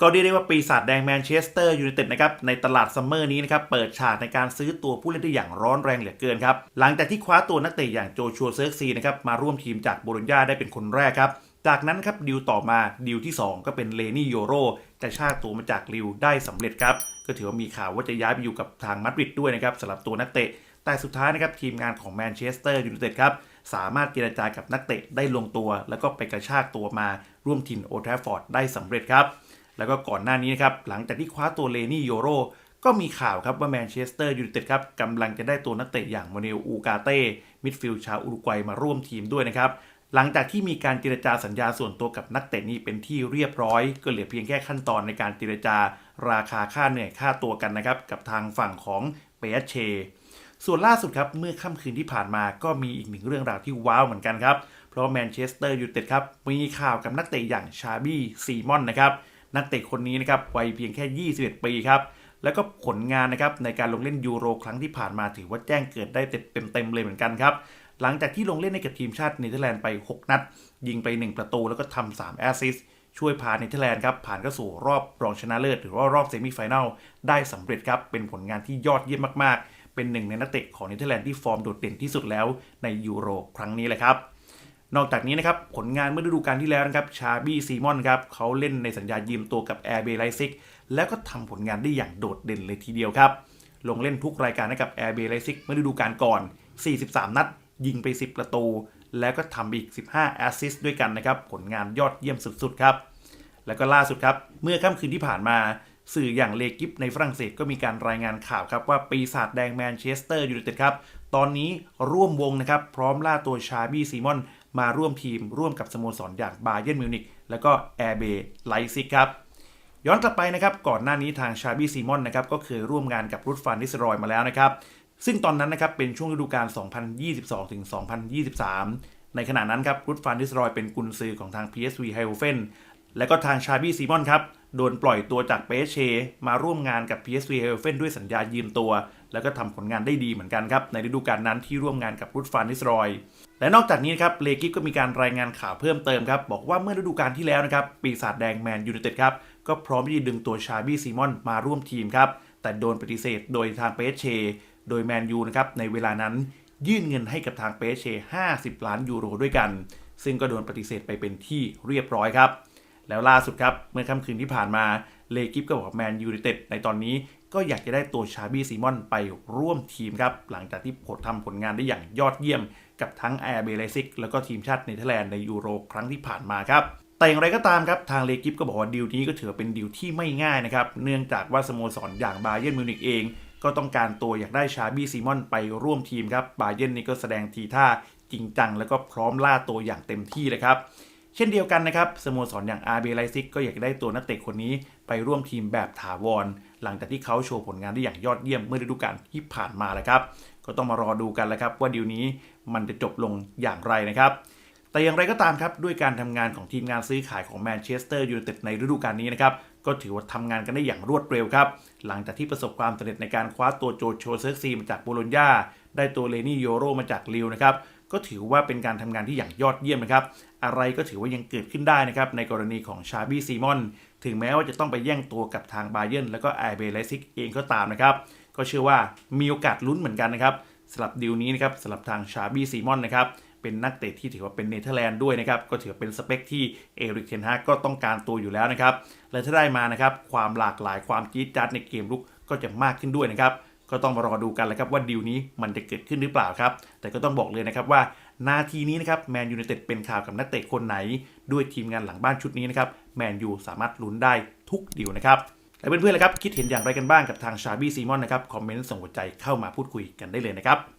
ก็เรียกได้ว่าปีศาจแดงแมนเชสเตอร์ยูไนเต็ดนะครับในตลาดซัมเมอร์นี้นะครับเปิดฉากในการซื้อตัวผู้เล่นได้อย่างร้อนแรงเหลือเกินครับหลังจากที่คว้าตัวนักเตะอย่างโจชัวเซิร์กซีนะครับมาร่วมทีมจากโบโลญญาได้เป็นคนแรกครับจากนั้นครับดิวต่อมาดิวที่ 2 ก็เป็นเลนี่โยโรกระชากตัวมาจากลิวได้สำเร็จครับก็ถือว่ามีข่าวว่าจะย้ายไปอยู่กับทางมาดริดด้วยนะครับสำหรับตัวนักเตะ แต่สุดท้ายนะครับทีมงานของแมนเชสเตอร์ยูไนเต็ดครับสามารถเจรจากับนักเตะได้ลงตัว แล้วก็ไปกระชากตัวมาร่วมถิ่นโอทราฟอร์ดได้สำเร็จครับ แล้วก็ก่อนหน้านี้นะครับหลังจากที่คว้าตัวเลนี่โยโรก็มีข่าวครับว่าแมนเชสเตอร์ยูไนเต็ดครับกำลังจะได้ตัวนักเตะอย่างโมเนลอูกาเต้มิดฟิลด์ชาวอุรุกวัยมาร่วมทีมด้วยนะครับหลังจากที่มีการเจรจาสัญญาส่วนตัวกับนักเตะนี้เป็นที่เรียบร้อย ก็เหลือเพียงแค่ขั้นตอนในการเจรจาราคาค่าเหนื่อยค่าตัวกันนะครับกับทางฝั่งของเปเช ส่วนล่าสุดครับเมื่อค่ำคืนที่ผ่านมาก็มีอีกหนึ่งเรื่องราวที่ว้าวเหมือนกันครับเพราะแมนเชสเตอร์ยูไนเต็ดครับมีข่าวกับนักเตะอย่างชาบี้ซีมอนนะครับ นักเตะคนนี้นะครับวัยเพียงแค่ 21 ปีครับแล้วก็ผลงานนะครับในการลงเล่นยูโรครั้งที่ผ่านมาถือว่าแจ้งเกิดได้เต็มๆเลยเหมือนกันครับหลังจากที่ลงเล่นในกับทีมชาติเนเธอร์แลนด์ไป 6 นัด ยิงไป 1 ประตูแล้วก็ทำ3แอสซิสช่วยพาเนเธอร์แลนด์ครับผ่านเข้าสู่รอบรองชนะเลิศหรือว่ารอบเซมิไฟแนลได้สำเร็จครับเป็นผลงานที่ยอดเยี่ยมมากๆ เป็นหนึ่งในนักเตะของเนเธอร์แลนด์ที่ฟอร์มโดดเด่นที่สุดแล้วในยูโรครั้งนี้เลยครับ นอกจากนี้นะครับผลงานเมื่อฤดูกาลที่แล้วนะครับชาบี้ซีมอนครับเขาเล่นในสัญญายืมตัวกับแอร์เบไลซิกแล้วก็ทำผลงานได้อย่างโดดเด่นเลยทีเดียวครับ ลงเล่นทุกรายการให้กับแอร์เบไลซิกเมื่อฤดูกาลก่อน 43 นัด ยิงไป 10 ประตู แล้วก็ทำอีก 15 แอสซิสต์ด้วยกันนะครับผลงานยอดเยี่ยมสุดๆครับ แล้วก็ล่าสุดครับ เมื่อค่ำคืนที่ผ่านมาสื่ออย่างเลกิฟในฝรั่งเศสก็มีการรายงานข่าวครับว่าปีศาจแดงแมนเชสเตอร์ยูไนเต็ดครับตอนนี้ร่วมวงนะครับพร้อมล่าตัวชาบี้ซีมอน มาร่วมทีมร่วมกับสโมสรอย่างบาเยิร์นมิวนิกแล้วก็แอร์เบไลซิกครับย้อนกลับไปนะครับก่อนหน้านี้ทางชาบี้ซีมอนนะครับก็เคยร่วมงานกับรุดฟานนิสรอยมาแล้วนะครับซึ่งตอนนั้นนะครับเป็นช่วงฤดูกาล 2022ถึง2023 ในขณะนั้นครับรุดฟานนิสรอยเป็นกุนซือของทาง PSV h e i f e n และก็ทางชาบี้ซีมอนครับ โดนปล่อยตัวจากเปเช มาร่วมงานกับ PSV e i f e n ด้วยสัญญายืมตัว แล้วก็ทำผลงานได้ดีเหมือนกันครับ ในฤดูกาลนั้นที่ร่วมงานกับรุดฟานนิสรอย และนอกจากนี้นะครับเลกิฟก็มีการรายงานข่าวเพิ่มเติมครับ บอกว่าเมื่อฤดูกาลที่แล้วนะครับ ปีศาจแดงแมนยูไนเต็ดครับ ก็พร้อมที่จะดึงตัวชาบี้ซีมอนมาร่วมทีมครับ แต่โดนปฏิเสธโดยทางเปเช โดยแมนยูนะครับในเวลานั้นยื่นเงินให้กับทางเปเช 50 ล้านยูโรด้วยกัน ซึ่งก็โดนปฏิเสธไปเป็นที่เรียบร้อยครับ แล้วล่าสุดครับ เมื่อค่ำคืนที่ผ่านมาเลกิฟก็บอกแมนยูไนเต็ดในตอนนี้ก็อยากจะได้ตัวชาบี้ซีมอนไปร่วมทีมครับ หลังจากที่ผลทำผลงานได้อย่างยอดเยี่ยม กับทั้งแอร์เบลซิกแล้วก็ทีมชาติเนเธอร์แลนด์ในยูโรครั้งที่ผ่านมาครับแต่อย่างไรก็ตามครับ ทางเลกิฟก็บอกว่าดีลนี้ก็ถือเป็นดีลที่ไม่ง่ายนะครับ เนื่องจากว่าสโมสรอย่างบาเยนมิวนิกเอง ก็ต้องการตัวอยากได้ชาบี้ซีมอนไปร่วมทีมครับบาเย r n นี่ก็แสดงทีท่าจริงจัง แล้วก็พร้อมล่าตัวอย่างเต็มที่เลยครับ เช่นเดียวกันนะครับสโมสรอย่างอาร์เบไลซิกก็อยากได้ตัวนักเตะคนนี้ไปร่วมทีมแบบถาวร หลังจากที่เขาโชว์ผลงานได้อย่างยอดเยี่ยมเมื่อฤดูกาลที่ผ่านมาแล้วครับ ก็ต้องมารอดูกันแล้วครับ ว่าดีลนี้มันจะจบลงอย่างไรนะครับ แต่อย่างไรก็ตามครับด้วยการทำงานของทีมงานซื้อขายของแมนเชสเตอร์ยูไนเต็ดในฤดูกาลนี้นะครับก็ถือว่าทำงานกันได้อย่างรวดเร็วครับ หลังจากที่ประสบความสำเร็จในการคว้าตัวโจโชเซิร์ซีมาจากโบโลญญาได้ตัวเลนี่โยโรมาจากลิวนะครับ ก็ถือว่าเป็นการทำงานที่อย่างยอดเยี่ยมนะครับ อะไรก็ถือว่ายังเกิดขึ้นได้นะครับในกรณีของชาบี้ซีมอนถึงแม้ว่าจะต้องไปแย่งตัวกับทางบาเย r n แล้วก็ไอเบเลซิกเองก็ตามนะครับ ก็เชื่อว่ามีโอกาสลุ้นเหมือนกันนะครับสำหรับดีลนี้นะครับสำหรับทางชาบี้ซีมอนนะครับเป็นนักเตะที่ถือว่าเป็นเนเธอร์แลนด์ด้วยนะครับ ก็ถือเป็นสเปคที่เอริกเทนฮากก็ต้องการตัวอยู่แล้วนะครับ และถ้าได้มานะครับความหลากหลายความจี๊ดจ๊าดในเกมลุกก็จะมากขึ้นด้วยนะครับ ก็ต้องมารอดูกันแหละครับว่าดีลนี้มันจะเกิดขึ้นหรือเปล่าครับ แต่ก็ต้องบอกเลยนะครับว่านาทีนี้นะครับแมนยูในเต็ดเป็นข่าวกับนักเตะคนไหน ด้วยทีมงานหลังบ้านชุดนี้นะครับแมนยูสามารถลุ้นได้ทุกดีลนะครับและเพื่อนๆเลยครับคิดเห็นอย่างไรกันบ้างกับทางชาบี้ซีมอนนะครับคอมเมนต์ส่งหัวใจเข้ามาพูดคุยกันได้เลยนะครับ